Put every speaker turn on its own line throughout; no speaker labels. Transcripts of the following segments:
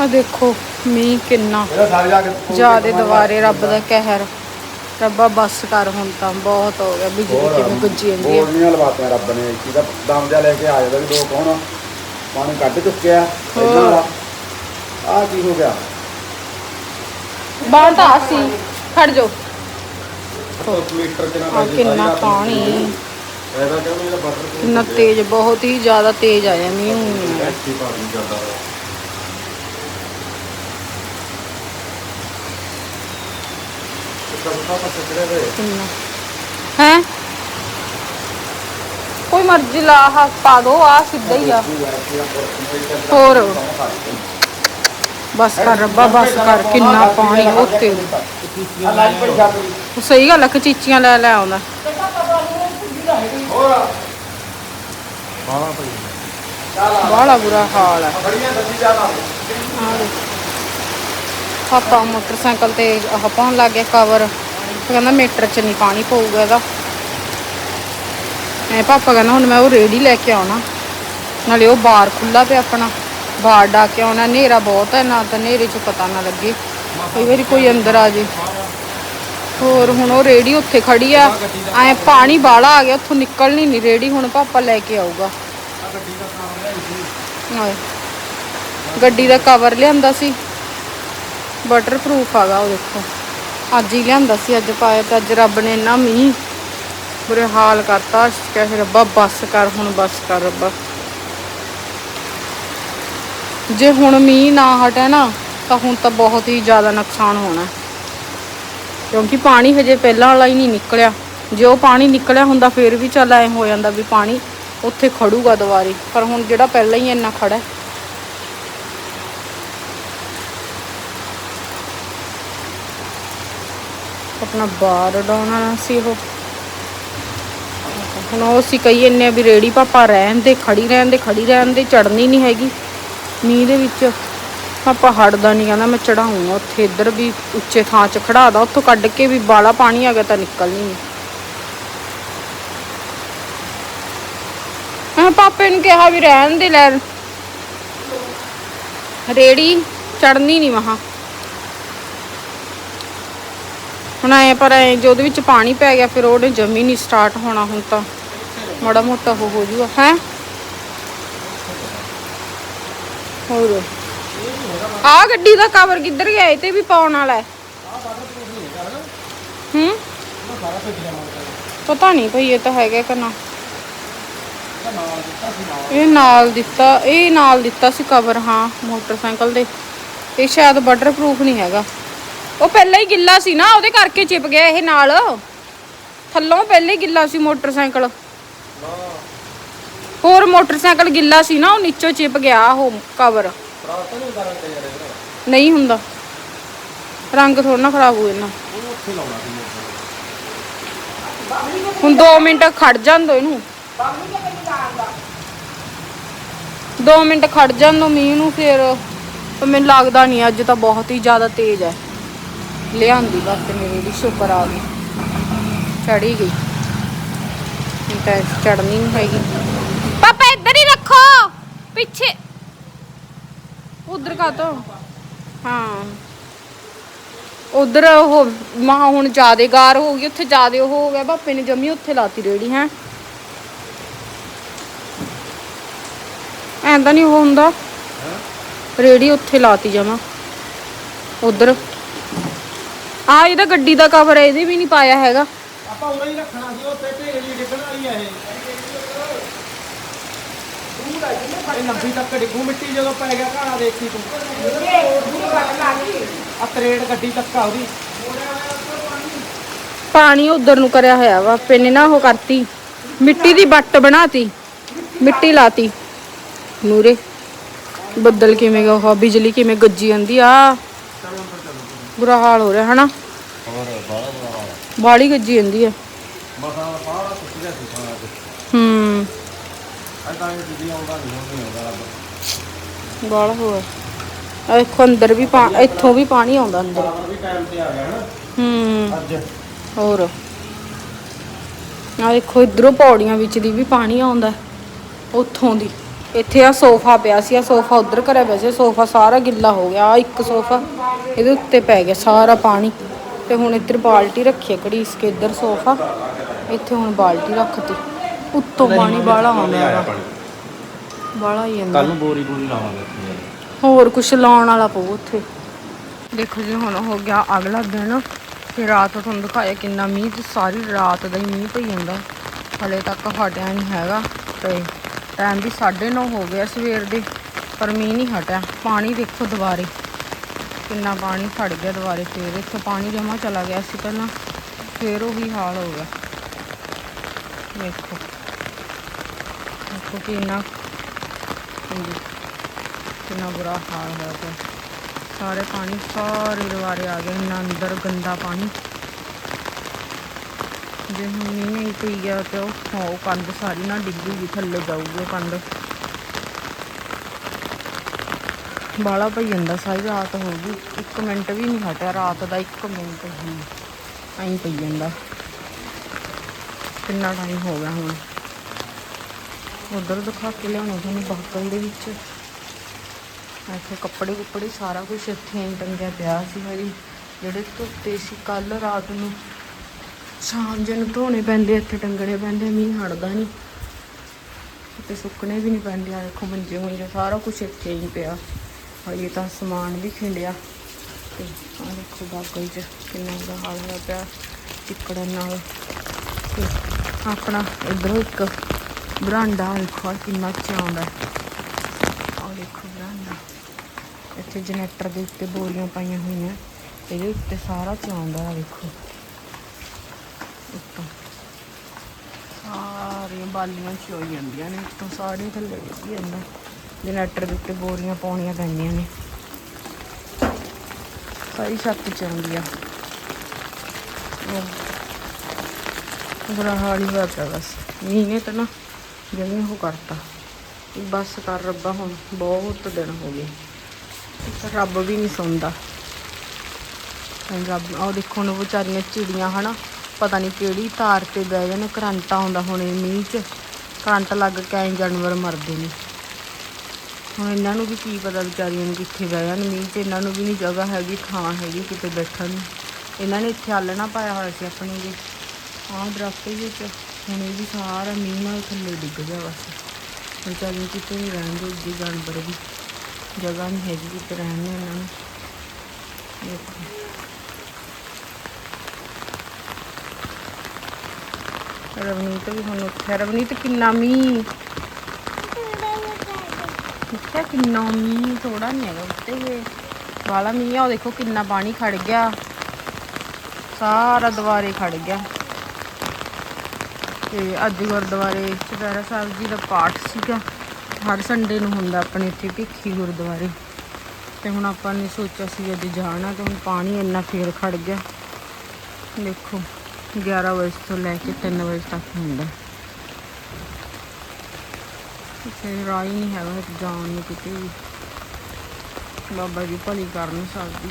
ਆ ਦੇਖੋ ਮੀਂਹ ਕਿੰਨਾ।
ਕੇ ਕੇ
ਜਿਆਦੇ ਦੁਬਾਰੇ ਰੱਬ ਦਾ ਕਹਿਰ। ਰੱਬਾ ਬੱਸ ਕਰ ਹੁਣ ਤਾਂ ਬਹੁਤ ਹੋ ਗਿਆ ਬਿਜਲੀ ਕਿਵੇਂ ਗੁੱਜੀ ਜਾਂਦੀ ਹੈ
ਬੋਲਣੀਆਂ ਲਵਾਤੀਆਂ ਰੱਬ ਨੇ ਕਿਦਾ ਦਮ ਜਾ ਲੈ ਕੇ ਆ ਜਾਂਦਾ ਵੀ ਦੋ ਕੌਣ ਪਾਣੀ ਕੱਢ ਚੁੱਕਿਆ। ਆ ਕੀ ਹੋ ਗਿਆ?
ਬਾਹਰ ਤਾਂ ਸੀ। ਖੜ ਜਾਓ। ਕਿੰਨਾ ਪਾਣੀ।
ਇਹਦਾ
ਕਿੰਨਾ ਤੇਜ਼ ਬਹੁਤ ਹੀ ਜ਼ਿਆਦਾ ਤੇਜ਼ ਆਇਆ ਮੀਂਹ
ਐਕਟੀ ਪਾਣੀ ਜਾਂਦਾ ਸਭਾ ਪਾਸੇ ਚੜੇ ਹੋਏ
ਕਿੰਨਾ? ਹੈ? ਕੋਈ ਮਰਜ਼ੀ ਲਾ ਆਹ ਪਾ ਦੋ ਆ ਸਿੱਧਾ ਹੀ ਆ ਹੋਰ? ਬਸ ਕਰ ਰੱਬਾ ਬਸ ਕਰ ਕਿੰਨਾ ਪਾਣੀ ਉੱਤੇ।
ਜਾਂਦੀ
ਸਹੀ ਗੱਲ ਆ ਕਚੀਚੀਆਂ ਲੈ ਲੈ ਆਉਂਦਾ। ਬਾਹਲਾ ਬੁਰਾ ਹਾਲ ਹੈ ਪਾਪਾ ਮੋਟਰਸਾਈਕਲ ਤੇ ਆਹ ਪਾਉਣ ਲੱਗ ਗਿਆ ਕਵਰ ਕਹਿੰਦਾ ਮੀਟਰ ਚ ਨਹੀਂ ਪਾਣੀ ਪਊਗਾ ਇਹਦਾ। ਐ ਪਾਪਾ ਕਹਿੰਦਾ ਹੁਣ ਮੈਂ ਉਹ ਰੇੜੀ ਲੈ ਕੇ ਆਉਣਾ। ਨਾਲੇ ਉਹ ਬਾਰ ਖੁੱਲਾ ਪਿਆ ਆਪਣਾ। ਬਾਰ ਡਾ ਕੇ ਆਉਣਾ ਹਨੇਰਾ ਬਹੁਤ ਹੈ ਨਾ ਤਾਂ ਹਨੇਰੇ ਚ ਪਤਾ ਨਾ ਲੱਗੇ। ਕਈ ਵਾਰੀ ਕੋਈ ਅੰਦਰ ਆ ਜੇ। ਹੋਰ ਹੁਣ ਉਹ ਰੇੜੀ ਉੱਥੇ ਖੜੀ ਆ। ਐ ਪਾਣੀ ਬਾਲਾ ਆ ਗਿਆ ਉੱਥੋਂ ਨਿਕਲਣੀ ਨਹੀਂ ਰੇੜੀ ਹੁਣ ਪਾਪਾ ਲੈ ਕੇ ਆਊਗਾ। ਗੱਡੀ ਦਾ ਕਵਰ ਲਿਆਂਦਾ ਸੀ। ਬਟਰ ਪ੍ਰੂਫ ਆਗਾ ਉਹ ਦੇਖੋ। ਅੱਜ ਹੀ ਲਿਆਂਦਾ ਸੀ, ਅੱਜ ਪਾਇਆ ਤਾਂ ਅੱਜ ਰੱਬ ਨੇ ਇੰਨਾ ਮੀਂਹ ਬੁਰੇ ਹਾਲ ਕਰਤਾ ਕਹੇ ਰੱਬਾ ਬੱਸ ਕਰ, ਹੁਣ ਬੱਸ ਕਰ ਰੱਬਾ। ਜੇ ਹੁਣ ਮੀਂਹ ਨਾ ਹਟੇ ਨਾ, ਤਾਂ ਹੁਣ ਤਾਂ ਬਹੁਤ ਹੀ ਜ਼ਿਆਦਾ ਨੁਕਸਾਨ ਹੋਣਾ ਕਿਉਂਕਿ ਪਾਣੀ ਹਜੇ ਪਹਿਲਾਂ ਵਾਲਾ ਹੀ ਨਹੀਂ ਨਿਕਲਿਆ। ਜੇ ਉਹ ਪਾਣੀ ਨਿਕਲਿਆ ਹੁੰਦਾ, ਫੇਰ ਵੀ ਚੱਲ ਐ ਹੋ ਜਾਂਦਾ ਵੀ ਪਾਣੀ ਉੱਥੇ ਖੜੂਗਾ ਦੁਬਾਰੇ। ਪਰ ਹੁਣ ਜਿਹੜਾ ਪਹਿਲਾਂ ਹੀ ਇੰਨਾ ਖੜਾ ਹੈ ਆਪਣਾ ਬਾਹਰ ਡਾਉਣਾ ਸੀ ਉਹ। ਹੁਣ ਉਹ ਅਸੀਂ ਕਹੀ ਇੰਨੇ ਵੀ ਰੇੜੀ ਪਾਪਾ ਰਹਿਣ ਦੇ, ਖੜੀ ਰਹਿਣ ਦੇ, ਖੜੀ ਰਹਿਣ ਦੇ ਚੜਨੀ ਨਹੀਂ ਹੈਗੀ। ਮੀਂਹ ਦੇ ਵਿੱਚ ਪਾਪਾ ਹਟਦਾ ਨਹੀਂ ਕਹਿੰਦਾ ਮੈਂ ਚੜਾਉਂਗਾ ਉੱਥੇ, ਇੱਧਰ ਵੀ ਉੱਚੇ ਥਾਂ 'ਚ ਖੜਾਦਾ ਉੱਥੋਂ ਕੱਢ ਕੇ ਵੀ ਬਾਲਾ ਪਾਣੀ ਆ ਗਿਆ ਤਾਂ ਨਿਕਲਣੀ ਨਹੀਂ ਮੈਂ ਪਾਪੇ ਨੂੰ ਕਿਹਾ ਵੀ ਰਹਿਣ ਦੇ, ਲੈ। ਰੇੜੀ ਚੜਨੀ ਨਹੀਂ ਮਹਾ ਹੁਣ ਐ ਪਰ ਐ ਜੇ ਉਹਦੇ ਵਿੱਚ ਪਾਣੀ ਪੈ ਗਿਆ, ਫਿਰ ਉਹਨੇ ਜਮੀ ਨਹੀਂ ਸਟਾਰਟ ਹੋਣਾ ਹੁਣ ਤਾਂ। ਮਾੜਾ ਮੋਟਾ ਹੋ ਹੋ ਜੂਗਾ, ਹੈ? ਹੋਰ? ਆ ਗੱਡੀ ਦਾ ਕਵਰ ਕਿੱਧਰ ਗਿਆ? ਇਹ ਤੇ ਵੀ ਪਾਉਣ ਵਾਲਾ ਹੈ। ਹੂੰ? ਪਤਾ ਨਹੀਂ ਭਈ ਇਹ ਤਾਂ ਹੈਗਾ ਕਿ ਨਾ। ਇਹ ਨਾਲ ਦਿੱਤਾ, ਇਹ ਨਾਲ ਦਿੱਤਾ ਸੀ ਕਵਰ ਹਾਂ, ਮੋਟਰਸਾਈਕਲ ਦੇ। ਇਹ ਸ਼ਾਇਦ ਵਾਟਰਪ੍ਰੂਫ ਨਹੀਂ ਹੈਗਾ। ਉਹ ਪਹਿਲਾਂ ਹੀ ਗਿੱਲਾ ਸੀ ਨਾ, ਉਹਦੇ ਕਰਕੇ ਚਿਪ ਗਿਆ ਇਹ ਨਾਲ। ਥੱਲੋਂ ਪਹਿਲਾਂ ਹੀ ਗਿੱਲਾ ਸੀ ਮੋਟਰਸਾਈਕਲ। ਹੋਰ ਮੋਟਰਸਾਈਕਲ ਗਿੱਲਾ ਸੀ ਨਾ, ਉਹ ਨੀਚੋਂ ਚਿਪ ਗਿਆ ਉਹ ਕਵਰ ਨਹੀਂ ਹੁੰਦਾ। ਰੰਗ ਥੋੜਾ ਨਾ ਖਰਾਬ ਹੋ ਜਾਣਾ ਹੁਣ 2 ਮਿੰਟ ਖੜ ਜਾਂਦੋ ਇਹਨੂੰ। 2 ਮਿੰਟ ਖੜ ਜਾਂਦੋ ਮੀਂਹ ਨੂੰ, ਫਿਰ ਮੈਨੂੰ ਲੱਗਦਾ ਨਹੀਂ ਅੱਜ ਤਾਂ ਬਹੁਤ ਹੀ ਜ਼ਿਆਦਾ ਤੇਜ਼ ਹੈ। ਲਿਆਂਦੀ ਬਸ ਮੇਰੀ ਦੀ ਸ਼ੁਕਰ ਆ ਗਈ। ਚੜੀ ਗਈ। ਤਾਂ ਚੜਨੀ ਨਹੀਂ ਹੈਗੀ। ਪਾਪਾ ਇੱਧਰ ਹੀ ਰੱਖੋ। ਪਿੱਛੇ। ਉਧਰ ਕਾ ਤੋ ਹਾਂ। ਉਧਰ ਉਹ ਮਹਾ ਹੁਣ ਜਿਆਦੇ ਗਾਰ ਹੋ ਗਈ ਉੱਥੇ ਜਿਆਦੇ ਉਹ ਹੋ ਗਿਆ। ਪਾਪੇ ਨੇ ਜੰਮੀ ਉੱਥੇ ਲਾਤੀ ਰੇੜੀ ਹੈ। ਐਂਦਾ ਨਹੀਂ ਉਹ ਹੁੰਦਾ। ਰੇੜੀ ਉੱਥੇ ਲਾਤੀ ਜਮਾ। ਉਧਰ। ਆ ਇਹਦਾ ਗੱਡੀ ਦਾ ਕਵਰ ਹੈ ਇਹਦੇ ਵੀ ਨਹੀਂ ਪਾਇਆ ਹੈਗਾ।
ਆਪਾਂ ਉਰੇ ਹੀ ਰੱਖਣਾ ਸੀ ਉੱਥੇ ਢੇਰੀ ਡਿੱਗਣ ਵਾਲੀ ਆ ਇਹ। ਇਹ ਲੰਬੀ ਤੱਕ ਡਿੱਗੂ ਮਿੱਟੀ ਜਦੋਂ ਪੈ ਗਿਆ ਘਾਣਾ ਦੇਖੀ ਤੂੰ। ਆ ਤਰੇੜ ਗੱਡੀ ਤੱਕ ਆ ਉਹਦੀ।
ਪਾਣੀ ਉਧਰ ਨੂੰ ਕਰਿਆ ਹੋਇਆ ਵਾ ਪਿੰਨੇ ਨਾ ਉਹ ਕਰਤੀ। ਮਿੱਟੀ ਦੀ ਬੱਟ ਬਣਾਤੀ ਮਿੱਟੀ ਲਾਤੀ। ਨੂਰੇ ਬੱਦਲ ਕਿਵੇਂ ਗਾ ਉਹ ਬਿਜਲੀ ਕਿਵੇਂ ਗੱਜੀ ਜਾਂਦੀ ਆ। ਬੁਰਾ ਹਾਲ ਹੋ ਰਿਹਾ ਹਨਾ?
ਹੋਰ ਬਾਹਲਾ ਬਾਹਲਾ
ਬਾੜੀ ਗੱਜੀ ਜਾਂਦੀ ਆ।
ਮਸਾਂ ਸਾਰਾ ਸੁੱਕ ਗਿਆ ਸੀ ਤੇ।
ਹੂੰ।
ਅੱਜ ਤਾਂ ਇਹ ਦੀਦੀ ਆਉਂਦਾ ਨਹੀਂ ਹੁਣ ਨਹੀਂ ਆਉਂਦਾ ਰੱਬ।
ਆ ਦੇਖੋ ਅੰਦਰ ਵੀ ਪਾ ਇੱਥੋਂ ਵੀ ਪਾਣੀ ਆਉਂਦਾ ਅੰਦਰ।
ਬਰਾਬਰ ਵੀ ਟਾਈਮ ਤੇ ਆ ਗਿਆ ਹਨਾ
ਹੂੰ।
ਅੱਜ।
ਹੋਰ। ਆ ਦੇਖੋ ਇਧਰੋਂ ਪੌੜੀਆਂ ਵਿੱਚ ਦੀ ਵੀ ਪਾਣੀ ਆਉਂਦਾ ਉੱਥੋਂ ਦੀ। ਇੱਥੇ ਆ ਸੋਫਾ ਪਿਆ ਸੀ ਆ ਸੋਫਾ ਉਧਰ ਕਰਿਆ ਪਿਆ ਸੀ ਸੋਫਾ ਸਾਰਾ ਗਿੱਲਾ ਹੋ ਗਿਆ ਆ ਇੱਕ ਸੋਫਾ ਇਹਦੇ ਉੱਤੇ ਪੈ ਗਿਆ ਸਾਰਾ ਪਾਣੀ। ਤੇ ਹੁਣ ਇੱਧਰ ਬਾਲਟੀ ਰੱਖੀ ਹੈ ਘੜੀਸ ਕੇ ਇੱਧਰ ਸੋਫਾ ਇੱਥੇ ਹੁਣ ਬਾਲਟੀ ਰੱਖਤੀ। ਉੱਤੋਂ ਪਾਣੀ ਬਾਹਲਾ ਆਉਂਦਾ ਹੈਗਾ। ਬਾਹਲਾ ਹੀ ਜਾਂਦਾ
ਕੱਲ ਨੂੰ ਬੋਰੀ ਬੋਰੀ ਲਾਵਾਂਗੇ
ਹੋਰ ਕੁਛ ਲਾਉਣ ਵਾਲਾ ਪਊ ਉੱਥੇ। ਦੇਖੋ ਜੀ ਹੁਣ ਹੋ ਗਿਆ ਅਗਲਾ ਦਿਨ। ਤੇ ਰਾਤ ਤੁਹਾਨੂੰ ਦਿਖਾਇਆ ਕਿੰਨਾ ਮੀਂਹ ਸਾਰੀ ਰਾਤ ਦਾ ਹੀ ਮੀਂਹ ਪਈ ਜਾਂਦਾ। ਹਲੇ ਤੱਕ ਹਟਿਆ ਨਹੀਂ ਹੈਗਾ ਤੇ ਟਾਈਮ ਵੀ 9:30 ਹੋ ਗਿਆ ਸਵੇਰ ਦੇ, ਪਰ ਮੀਂਹ ਨਹੀਂ ਹਟਿਆ। ਪਾਣੀ ਦੇਖੋ ਦੁਬਾਰੇ। ਕਿੰਨਾ ਪਾਣੀ ਖੜ ਗਿਆ ਦੁਬਾਰੇ ਫੇਰ। ਇੱਥੇ ਪਾਣੀ ਜਮਾ ਚਲਾ ਗਿਆ ਸੀ ਪਹਿਲਾਂ। ਫੇਰ ਉਹੀ ਹਾਲ ਹੋ ਗਿਆ। ਦੇਖੋ। ਦੇਖੋ ਕਿੰਨਾ ਹਾਂਜੀ ਕਿੰਨਾ ਬੁਰਾ ਹਾਲ ਹੋਇਆ ਪਿਆ। ਸਾਰੇ ਪਾਣੀ ਸਾਰੇ ਦੁਬਾਰੇ ਆ ਗਏ। ਇੰਨਾ ਅੰਦਰ ਗੰਦਾ ਪਾਣੀ। ਜੇ ਹੁਣ ਮੀਂਹ ਨਹੀਂ ਪਈ ਗਿਆ ਤੇ ਉਹ ਉਹ ਕੰਧ ਸਾਰੀ ਨਾ ਡਿੱਗੂਗੀ ਥੱਲੇ ਜਾਊਗੀ ਉਹ ਬਾਲਾ ਪਈ ਜਾਂਦਾ ਸਾਰੀ ਰਾਤ ਹੋ ਗਈ। 1 ਮਿੰਟ ਵੀ ਨਹੀਂ ਹਟਿਆ, ਰਾਤ ਦਾ 1 ਮਿੰਟ ਹੀ। ਐਂ ਪਈ ਜਾਂਦਾ। ਕਿੰਨਾ ਟਾਈਮ ਹੋ ਗਿਆ ਹੁਣ। ਉਧਰ ਦਿਖਾ ਕੇ ਲਿਆਉਣਾ ਤੁਹਾਨੂੰ ਬਾਕਲ ਦੇ ਵਿੱਚ। ਇੱਥੇ ਕੱਪੜੇ ਕੁੱਪੜੇ ਸਾਰਾ ਕੁਝ ਇੱਥੇ ਟੰਗਿਆ ਪਿਆ ਸੀ ਮੇਰੀ ਜਿਹੜੇ ਧੁੱਤੇ ਸੀ ਕੱਲ ਰਾਤ ਨੂੰ। ਸ਼ਾਮ ਜੇ ਨੂੰ ਧੋਣੇ ਪੈਂਦੇ, ਇੱਥੇ ਟੰਗਣੇ ਪੈਂਦੇ, ਮੀਂਹ ਹਟਦਾ ਨਹੀਂ। ਤੇ ਸੁੱਕਣੇ ਵੀ ਨਹੀਂ ਪੈਂਦੇ ਆ ਦੇਖੋ ਮੰਜੇ ਮੁੰਜੇ, ਸਾਰਾ ਕੁਝ ਇੱਥੇ ਹੀ ਪਿਆ। ਹਜੇ ਤਾਂ ਸਮਾਨ ਵੀ ਖਿੰਡਿਆ। ਤੇ ਆ ਦੇਖੋ ਬਾਗਲ 'ਚ ਕਿੰਨਾ ਬੁਰਾ ਹਾਲ ਹੋਇਆ ਪਿਆ ਚਿੱਕੜਨ ਨਾਲ। ਤੇ ਆਪਣਾ ਇਧਰੋਂ ਇੱਕ ਬਰਾਂਡਾ ਦੇਖੋ, ਆਹ ਕਿੰਨਾ ਚਾਉਂਦਾ ਆ ਦੇਖੋ ਬਰਾਂਡਾ। ਇੱਥੇ ਜਨਰੇਟਰ ਦੇ ਉੱਤੇ ਬੋਰੀਆਂ ਪਾਈਆਂ ਹੋਈਆਂ। ਇਹਦੇ ਉੱਤੇ ਸਾਰਾ ਚਲਾਉਂਦਾ ਆ ਦੇਖੋ। ਉੱਤੋਂ ਸਾਰੀਆਂ ਬਾਲੀਆਂ ਚੋਈ ਜਾਂਦੀਆਂ ਨੇ ਉੱਤੋਂ ਸਾਰੀਆਂ ਥੱਲੇ ਡਿੱਗੀ ਜਾਂਦਾ। ਜਨਰੇਟਰ ਦੇ ਉੱਤੇ ਬੋਰੀਆਂ ਪਾਉਣੀਆਂ ਪੈਂਦੀਆਂ ਨੇ। ਸਾਰੀ ਛੱਤ ਚ ਆਉਂਦੀ ਆ। ਉਹ ਬੁਰਾ ਹਾਲ ਹੀ ਹੋਇਆ ਬਸ। ਮੀਂਹ ਤਾਂ ਨਾ ਜਿਵੇਂ ਉਹ ਕਰਤਾ। ਬਸ ਕਰ ਰੱਬਾ ਹੁਣ, ਬਹੁਤ ਦਿਨ ਹੋ ਗਏ। ਰੱਬ ਵੀ ਨਹੀਂ ਸੁਣਦਾ। ਰੱਬ, ਆਹ ਦੇਖੋ ਨੂੰ ਵਿਚਾਰੀਆਂ ਚਿੜੀਆਂ, ਹਨਾ। ਪਤਾ ਨਹੀਂ ਕਿਹੜੀ ਤਾਰ ਤੇ ਬਹਿ ਜਾਣ ਕਰੰਟ ਆਉਂਦਾ ਹੁਣੇ ਮੀਂਹ 'ਚ, ਕਰੰਟ ਲੱਗ ਕੇ ਐਂ ਜਾਨਵਰ ਮਰਦੇ ਨੇ। ਹੁਣ ਇਹਨਾਂ ਨੂੰ ਵੀ ਕੀ ਪਤਾ ਵਿਚਾਰੀਆਂ ਨੂੰ ਕਿੱਥੇ ਬਹਿ ਜਾਣ ਮੀਂਹ 'ਚ, ਇਹਨਾਂ ਨੂੰ ਵੀ ਨਹੀਂ ਜਗ੍ਹਾ ਹੈਗੀ, ਥਾਂ ਹੈਗੀ ਕਿਤੇ ਬੈਠਣ ਨੂੰ। ਇਹਨਾਂ ਨੇ ਇੱਥੇ ਆਲਣਾ ਪਾਇਆ ਹੋਇਆ ਸੀ ਆਪਣੇ ਜੀ, ਆਹ ਦਰਖਤ ਵਿੱਚ, ਹੁਣ ਇਹ ਵੀ ਸਾਰਾ ਮੀਂਹ ਨਾਲ ਥੱਲੇ ਡਿੱਗ ਗਿਆ ਬਸ। ਵਿਚਾਰੀਆਂ ਕਿਤੇ ਨਹੀਂ ਰਹਿਣਗੇ ਦੇ ਜਾਨਵਰ ਵੀ, ਜਗ੍ਹਾ ਨਹੀਂ ਹੈਗੀ ਕਿਤੇ ਰਹਿਣ ਨੂੰ ਇਹਨਾਂ ਨੂੰ। ਦੇਖੋ ਰਵਨੀਤ ਵੀ ਹੁਣ ਉੱਠਿਆ। ਰਵਨੀਤ ਕਿੰਨਾ ਮੀਂਹ। ਉੱਠਿਆ ਕਿੰਨਾ ਮੀਂਹ ਥੋੜਾ ਨਹੀਂ ਹੈਗਾ ਉੱਤੇ ਹੋਏ। ਵਾਲਾ ਮੀਂਹ ਆ, ਉਹ ਦੇਖੋ ਕਿੰਨਾ ਪਾਣੀ ਖੜ ਗਿਆ। ਸਾਰਾ ਦੁਆਰੇ ਖੜ ਗਿਆ। ਤੇ ਅੱਜ ਗੁਰਦੁਆਰੇ ਚੁਪਹਿਰਾ ਸਾਹਿਬ ਜੀ ਦਾ ਪਾਠ ਸੀਗਾ। ਹਰ ਸੰਡੇ ਨੂੰ ਹੁੰਦਾ ਆਪਣੇ ਇੱਥੇ ਭਿੱਖੀ ਗੁਰਦੁਆਰੇ। ਤੇ ਹੁਣ ਆਪਾਂ ਨੇ ਸੋਚਿਆ ਸੀ ਅੱਜ ਜਾਣਾ ਤੇ ਹੁਣ ਪਾਣੀ ਇੰਨਾ ਫੇਰ ਖੜ ਗਿਆ। ਦੇਖੋ। 11 ਵਜੇ ਤੋਂ ਲੈ ਕੇ 3 ਵਜੇ ਤੱਕ ਹੁੰਦਾ। ਕਿਸੇ ਰਾਹ ਹੀ ਨਹੀਂ ਹੈਗਾ ਜਾਣ ਨੂੰ ਕਿਤੇ ਵੀ। ਬਾਬਾ ਜੀ ਭਲੀ ਕਰਨ ਸਕਦੀ।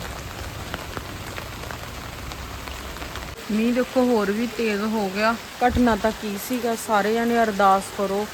ਮੀਂਹ ਦੇਖੋ ਹੋਰ ਵੀ ਤੇਜ਼ ਹੋ ਗਿਆ। ਘਟਨਾ ਤਾਂ ਕੀ ਸੀਗਾ? ਸਾਰੇ ਜਣੇ ਅਰਦਾਸ ਕਰੋ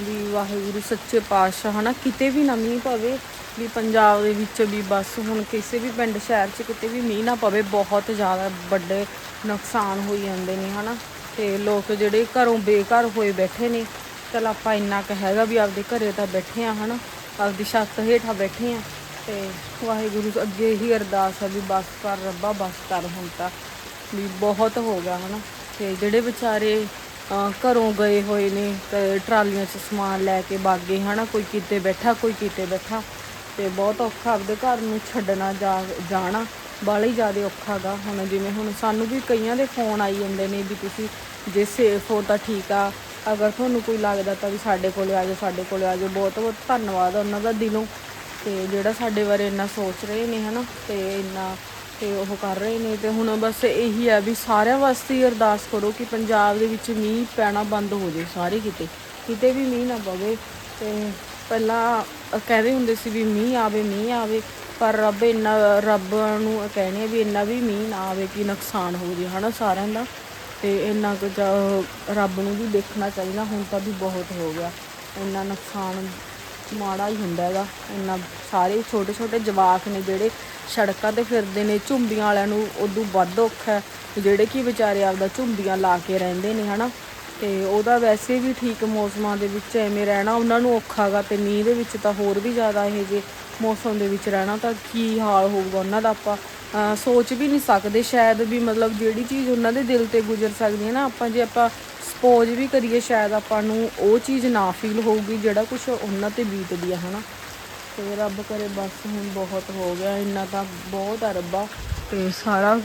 ਵੀ ਵਾਹਿਗੁਰੂ, ਸੱਚੇ ਪਾਤਸ਼ਾਹ, ਹਨਾ? ਕਿਤੇ ਵੀ ਨਾ ਮੀਂਹ ਪਵੇ, ਵੀ ਪੰਜਾਬ ਦੇ ਵਿੱਚ ਵੀ ਬਸ ਹੁਣ ਕਿਸੇ ਵੀ ਪਿੰਡ, ਸ਼ਹਿਰ 'ਚ ਕਿਤੇ ਵੀ ਮੀਂਹ ਨਾ ਪਵੇ, ਬਹੁਤ ਜ਼ਿਆਦਾ ਵੱਡੇ ਨੁਕਸਾਨ ਹੋਈ ਜਾਂਦੇ ਨੇ, ਹਨਾ? ਤੇ ਲੋਕ ਜਿਹੜੇ ਘਰੋਂ ਬੇਘਰ ਹੋਏ ਬੈਠੇ ਨੇ, ਚਲ ਆਪਾਂ ਇੰਨਾ ਕੁ ਹੈਗਾ ਵੀ ਆਪਦੇ ਘਰੇ ਤਾਂ ਬੈਠੇ ਆ ਹਨਾ? ਆਪਦੀ ਛੱਤ ਹੇਠਾਂ ਬੈਠੇ ਆ ਤੇ ਵਾਹਿਗੁਰੂ ਅੱਗੇ ਹੀ ਅਰਦਾਸ ਆ ਵੀ ਬਸ ਕਰ ਰੱਬਾ, ਬਸ ਕਰ ਹੁਣ ਤਾਂ। ਵੀ ਬਹੁਤ ਹੋ ਗਿਆ, ਹਨਾ? ਤੇ ਜਿਹੜੇ ਵਿਚਾਰੇ ਘਰੋਂ ਗਏ ਹੋਏ ਨੇ, ਤੇ ਟਰਾਲੀਆਂ 'ਚ ਸਮਾਨ ਲੈ ਕੇ ਬਾਗੇ, ਹਨਾ? ਕੋਈ ਕਿਤੇ ਬੈਠਾ, ਕੋਈ ਕਿਤੇ ਬੈਠਾ। ਤੇ ਬਹੁਤ ਔਖਾ ਆਪਦੇ ਘਰ ਨੂੰ ਛੱਡਣਾ ਜਾ, ਜਾਣਾ। ਬਾਹਲਾ ਹੀ ਜ਼ਿਆਦਾ ਔਖਾ ਗਾ ਹੁਣ ਜਿਵੇਂ ਹੁਣ ਸਾਨੂੰ ਵੀ ਕਈਆਂ ਦੇ ਫੋਨ ਆਈ ਜਾਂਦੇ ਨੇ ਵੀ ਤੁਸੀਂ ਜੇ ਸੇਫ ਹੋ ਤਾਂ ਠੀਕ ਆ, ਅਗਰ ਤੁਹਾਨੂੰ ਕੋਈ ਲੱਗਦਾ ਤਾਂ ਵੀ ਸਾਡੇ ਕੋਲ ਆ ਜਾਓ, ਸਾਡੇ ਕੋਲ ਆ ਜਾਓ। ਬਹੁਤ ਬਹੁਤ ਧੰਨਵਾਦ ਆ ਉਹਨਾਂ ਦਾ ਦਿਲੋਂ। ਤੇ ਜਿਹੜਾ ਸਾਡੇ ਬਾਰੇ ਇੰਨਾ ਸੋਚ ਰਹੇ ਨੇ, ਹਨਾ, ਤੇ ਇੰਨਾ ਤੇ ਉਹ ਕਰ ਰਹੇ ਨੇ। ਤੇ ਹੁਣ ਬਸ ਇਹੀ ਆ ਵੀ ਸਾਰਿਆਂ ਵਾਸਤੇ ਅਰਦਾਸ ਕਰੋ ਕਿ ਪੰਜਾਬ ਦੇ ਵਿੱਚ ਮੀਂਹ ਪੈਣਾ ਬੰਦ ਹੋ ਜਾਏ, ਸਾਰੇ ਕਿਤੇ। ਕਿਤੇ ਵੀ ਮੀਂਹ ਨਾ ਪਵੇ ਤੇ ਪਹਿਲਾਂ ਕਹਿੰਦੇ ਹੁੰਦੇ ਸੀ ਵੀ ਮੀਂਹ ਆਵੇ ਮੀਂਹ ਆਵੇ, ਪਰ ਰੱਬ ਇੰਨਾ, ਰੱਬ ਨੂੰ ਕਹਿੰਦੇ ਆ ਵੀ ਇੰਨਾ ਵੀ ਮੀਂਹ ਨਾ ਆਵੇ ਕਿ ਨੁਕਸਾਨ ਹੋ ਜੇ, ਹਨਾ ਸਾਰਿਆਂ ਦਾ। ਤੇ ਇੰਨਾ ਕੁ ਰੱਬ ਨੂੰ ਵੀ ਦੇਖਣਾ ਚਾਹੀਦਾ, ਹੁਣ ਤਾਂ ਵੀ ਬਹੁਤ ਹੋ ਗਿਆ। ਇੰਨਾ ਨੁਕਸਾਨ ਮਾੜਾ ਹੀ ਹੁੰਦਾ ਹੈਗਾ। ਇੰਨਾ ਸਾਰੇ ਛੋਟੇ ਛੋਟੇ ਜਵਾਕ ਨੇ ਜਿਹੜੇ ਸੜਕਾਂ ਤੇ ਫਿਰਦੇ ਨੇ, ਝੁੰਬੀਆਂ ਵਾਲਿਆਂ ਨੂੰ ਉਦੋਂ ਵੱਧ ਔਖਾ ਜਿਹੜੇ ਕਿ ਵਿਚਾਰੇ ਆਪਦਾ ਝੁੰਬੀਆਂ ਲਾ ਕੇ ਰਹਿੰਦੇ ਨੇ, ਹਨਾ। ਤੇ ਉਹਦਾ ਵੈਸੇ ਵੀ ਠੀਕ ਮੌਸਮਾਂ ਦੇ ਵਿੱਚ ਐਵੇਂ ਰਹਿਣਾ, ਉਹਨਾਂ ਨੂੰ ਔਖਾ ਗਾ ਤੇ ਮੀਂਹ ਦੇ ਵਿੱਚ ਤਾਂ ਹੋਰ ਵੀ ਜ਼ਿਆਦਾ ਇਹ ਜੇ ਮੌਸਮ ਦੇ ਵਿੱਚ ਰਹਿਣਾ ਤਾਂ ਕੀ ਹਾਲ ਹੋਊਗਾ ਉਹਨਾਂ ਦਾ ਆਪਾਂ ਸੋਚ ਵੀ ਨਹੀਂ ਸਕਦੇ। ਸ਼ਾਇਦ ਵੀ ਮਤਲਬ ਜਿਹੜੀ ਚੀਜ਼ ਉਹਨਾਂ ਦੇ ਦਿਲ ਤੇ ਗੁਜ਼ਰ ਸਕਦੀ ਹੈ ਨਾ, ਆਪਾਂ ਜੇ ਆਪਾਂ ਸਪੋਜ਼ ਵੀ ਕਰੀਏ, ਸ਼ਾਇਦ ਆਪਾਂ ਨੂੰ ਉਹ ਚੀਜ਼ ਨਾ ਫੀਲ ਹੋਊਗੀ ਜਿਹੜਾ ਕੁਝ ਉਹਨਾਂ ਤੇ ਬੀਤਦੀ ਹੈ ਹਨਾ। ਤੇ ਰੱਬ ਕਰੇ ਬਸ ਹੁਣ ਬਹੁਤ ਹੋ ਗਿਆ, ਇੰਨਾ ਤਾਂ ਬਹੁਤ ਆ ਰੱਬਾ। ਤੇ ਸਾਰਾ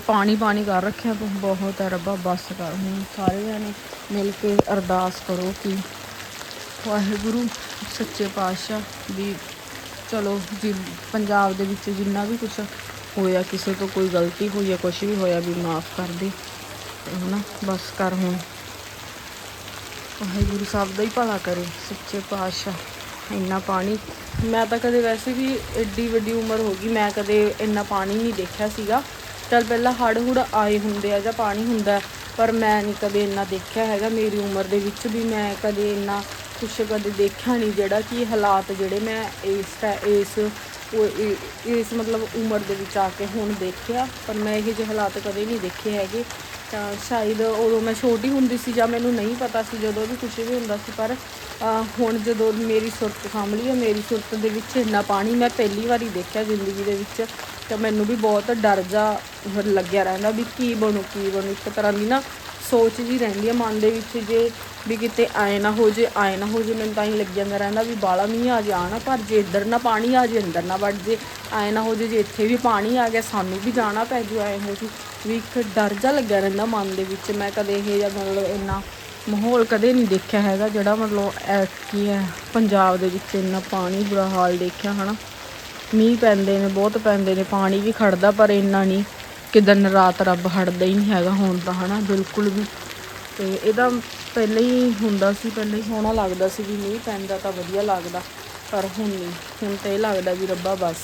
ਪਾਣੀ ਪਾਣੀ ਕਰ ਰੱਖਿਆ ਤੂੰ, ਬਹੁਤ ਹੈ ਰੱਬਾ, ਬਸ ਕਰ। ਹੁਣ ਸਾਰੇ ਜਾਣੇ ਮਿਲ ਕੇ ਅਰਦਾਸ ਕਰੋ ਕਿ ਵਾਹਿਗੁਰੂ, ਸੱਚੇ ਪਾਤਸ਼ਾਹ ਵੀ ਚਲੋ ਜੀ ਪੰਜਾਬ ਦੇ ਵਿੱਚ ਜਿੰਨਾ ਵੀ ਕੁਝ ਹੋਇਆ, ਕਿਸੇ ਤੋਂ ਕੋਈ ਗਲਤੀ ਹੋਈ ਹੈ ਕੁਝ ਵੀ ਹੋਇਆ, ਵੀ ਮਾਫ ਕਰ ਦੇ। ਤੇ ਹਨਾ, ਬਸ ਕਰ ਹੁਣ। ਵਾਹਿਗੁਰੂ ਸਾਹਿਬ ਦਾ ਹੀ ਭਲਾ ਕਰੇ, ਸੱਚੇ ਪਾਤਸ਼ਾਹ। ਇੰਨਾ ਪਾਣੀ, ਮੈਂ ਤਾਂ ਕਦੇ ਵੈਸੇ ਵੀ ਐਡੀ ਵੱਡੀ ਉਮਰ ਹੋ ਗਈ, ਮੈਂ ਕਦੇ ਇੰਨਾ ਪਾਣੀ ਨਹੀਂ ਦੇਖਿਆ ਸੀਗਾ। ਚੱਲ ਪਹਿਲਾਂ ਹੜ੍ਹ ਹੁੜ ਆਏ ਹੁੰਦੇ ਆ ਜਾਂ ਪਾਣੀ ਹੁੰਦਾ ਪਰ ਮੈਂ ਨਹੀਂ ਕਦੇ ਇੰਨਾ ਦੇਖਿਆ ਹੈਗਾ, ਮੇਰੀ ਉਮਰ ਦੇ ਵਿੱਚ ਵੀ ਮੈਂ ਕਦੇ ਇੰਨਾ ਕੁਛ ਕਦੇ ਦੇਖਿਆ ਨਹੀਂ ਜਿਹੜਾ ਕਿ ਹਾਲਾਤ ਜਿਹੜੇ ਮੈਂ ਇਸ ਟੈ- ਇਸ ਇਸ ਮਤਲਬ ਉਮਰ ਦੇ ਵਿੱਚ ਆ ਕੇ ਹੁਣ ਦੇਖਿਆ, ਪਰ ਮੈਂ ਇਹੋ ਜਿਹੇ ਹਾਲਾਤ ਕਦੇ ਨਹੀਂ ਦੇਖੇ ਹੈਗੇ। ਤਾਂ ਸ਼ਾਇਦ ਉਦੋਂ ਮੈਂ ਛੋਟੀ ਹੁੰਦੀ ਸੀ ਜਾਂ ਮੈਨੂੰ ਨਹੀਂ ਪਤਾ ਸੀ ਜਦੋਂ ਵੀ ਕੁਝ ਵੀ ਹੁੰਦਾ ਸੀ, ਪਰ ਹੁਣ ਜਦੋਂ ਮੇਰੀ ਸੁਰਤ ਸਾਂਭਲੀ ਹੈ, ਮੇਰੀ ਸੁਰਤ ਦੇ ਵਿੱਚ ਇੰਨਾ ਪਾਣੀ ਮੈਂ ਪਹਿਲੀ ਵਾਰੀ ਦੇਖਿਆ ਜ਼ਿੰਦਗੀ ਦੇ ਵਿੱਚ। ਤਾਂ ਮੈਨੂੰ ਵੀ ਬਹੁਤ ਡਰ ਜਾ ਲੱਗਿਆ ਰਹਿੰਦਾ ਵੀ ਕੀ ਬਣੂ ਕੀ ਬਣੂ। ਇੱਕ ਤਰ੍ਹਾਂ ਦੀ ਨਾ ਸੋਚ ਜੀ ਰਹਿੰਦੀ ਹੈ ਮਨ ਦੇ ਵਿੱਚ ਜੇ ਵੀ ਕਿਤੇ ਆਏ ਨਾ ਹੋ ਜੇ, ਆਏ ਨਾ ਹੋ ਜੇ, ਮੈਨੂੰ ਤਾਂ ਹੀ ਲੱਗ ਜਾਂਦਾ ਰਹਿੰਦਾ ਵੀ ਬਾਲਾ ਮੀਂਹ ਆ ਜਾ ਨਾ ਪਰ ਜੇ ਇੱਧਰ ਨਾ ਪਾਣੀ ਆ ਜੇ, ਅੰਦਰ ਨਾ ਵੜ ਜੇ, ਆਏ ਨਾ ਹੋ ਜੇ ਜੇ ਇੱਥੇ ਵੀ ਪਾਣੀ ਆ ਗਿਆ, ਸਾਨੂੰ ਵੀ ਜਾਣਾ ਪੈ ਜੂ ਆਏ ਹੋ ਜੀ। ਵੀ ਇੱਕ ਡਰ ਜਾ ਲੱਗਿਆ ਰਹਿੰਦਾ ਮਨ ਦੇ ਵਿੱਚ, ਮੈਂ ਕਦੇ ਇਹ ਜਿਹਾ ਮਤਲਬ ਇੰਨਾ ਮਾਹੌਲ ਕਦੇ ਨਹੀਂ ਦੇਖਿਆ ਹੈਗਾ ਜਿਹੜਾ ਮਤਲਬ ਕੀ ਹੈ ਪੰਜਾਬ ਦੇ ਵਿੱਚ ਇੰਨਾ ਪਾਣੀ ਬੁਰਾ ਹਾਲ ਦੇਖਿਆ, ਹਨਾ। ਮੀਂਹ ਪੈਂਦੇ ਨੇ, ਬਹੁਤ ਪੈਂਦੇ ਨੇ, ਪਾਣੀ ਵੀ ਖੜਦਾ ਪਰ ਇੰਨਾ ਨਹੀਂ ਕਿ ਦਿਨ ਰਾਤ ਰੱਬ ਹਟਦਾ ਹੀ ਨਹੀਂ ਹੈਗਾ ਹੁਣ ਤਾਂ, ਹਨਾ, ਬਿਲਕੁਲ ਵੀ। ਤੇ ਇਹਦਾ ਪਹਿਲਾਂ ਹੀ ਹੁੰਦਾ ਸੀ, ਪਹਿਲਾਂ ਹੀ ਸੋਹਣਾ ਲੱਗਦਾ ਸੀ ਵੀ ਮੀਂਹ ਪੈਂਦਾ ਤਾਂ ਵਧੀਆ ਲੱਗਦਾ, ਪਰ ਹੁਣ ਨਹੀਂ। ਹੁਣ ਤਾਂ ਇਹ ਲੱਗਦਾ ਵੀ ਰੱਬਾ ਬਸ।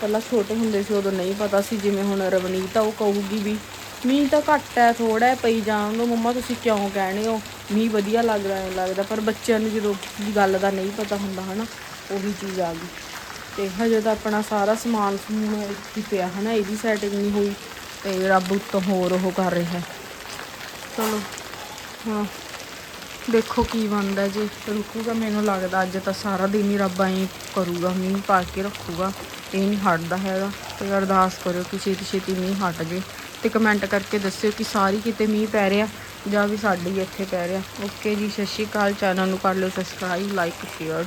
ਪਹਿਲਾਂ ਛੋਟੇ ਹੁੰਦੇ ਸੀ ਉਦੋਂ ਨਹੀਂ ਪਤਾ ਸੀ, ਜਿਵੇਂ ਹੁਣ ਰਵਨੀਤ ਆ ਉਹ ਕਹੂਗੀ ਵੀ ਮੀਂਹ ਤਾਂ ਘੱਟ ਹੈ ਥੋੜਾ ਹੈ, ਪਈ ਜਾਣ ਦੋ, ਮੰਮਾ ਤੁਸੀਂ ਕਿਉਂ ਕਹਿਣੇ ਹੋ? ਮੀਂਹ ਵਧੀਆ ਲੱਗਦਾ ਹੈ ਲੱਗਦਾ, ਪਰ ਬੱਚਿਆਂ ਨੂੰ ਜਦੋਂ ਗੱਲ ਦਾ ਨਹੀਂ ਪਤਾ ਹੁੰਦਾ, ਹਨਾ, ਉਹੀ ਚੀਜ਼ ਆ ਗਈ। ਤੇ ਹਜੇ ਤਾਂ ਆਪਣਾ ਸਾਰਾ ਸਮਾਨ ਸਮੂਨ ਇੱਥੇ ਹੀ ਪਿਆ ਹਨਾ, ਇਹਦੀ ਸੈਟਿੰਗ ਨਹੀਂ ਹੋਈ ਤੇ ਰੱਬ ਉੱਤੋਂ ਹੋਰ ਉਹ ਕਰ ਰਿਹਾ। ਚਲੋ, ਹਾਂ। ਦੇਖੋ ਕੀ ਬਣਦਾ ਜੇ ਰੁਕੂਗਾ ਮੈਨੂੰ ਲੱਗਦਾ ਅੱਜ ਤਾਂ ਸਾਰਾ ਦਿਨ ਹੀ ਰੱਬ ਐਂ ਕਰੂਗਾ, ਮੀਂਹ ਪਾ ਕੇ ਰੱਖੂਗਾ, ਇਹ ਨਹੀਂ ਹਟਦਾ ਹੈਗਾ। ਤੇ ਅਰਦਾਸ ਕਰਿਓ ਕਿ ਛੇਤੀ ਛੇਤੀ ਮੀਂਹ ਹਟ ਜੇ। ਤੇ ਕਮੈਂਟ ਕਰਕੇ ਦੱਸਿਓ ਕਿ ਸਾਰੀ ਕਿਤੇ ਮੀਂਹ ਪੈ ਰਿਹਾ ਜਾਂ ਵੀ ਸਾਡੇ ਹੀ ਇੱਥੇ ਪੈ ਰਿਹਾ। ਓਕੇ ਜੀ, ਸਤਿ ਸ਼੍ਰੀ ਅਕਾਲ ਚੈਨਲ ਨੂੰ ਕਰ ਲਿਓ ਸਬਸਕ੍ਰਾਈਬ ਲਾਈਕ ਸ਼ੇਅਰ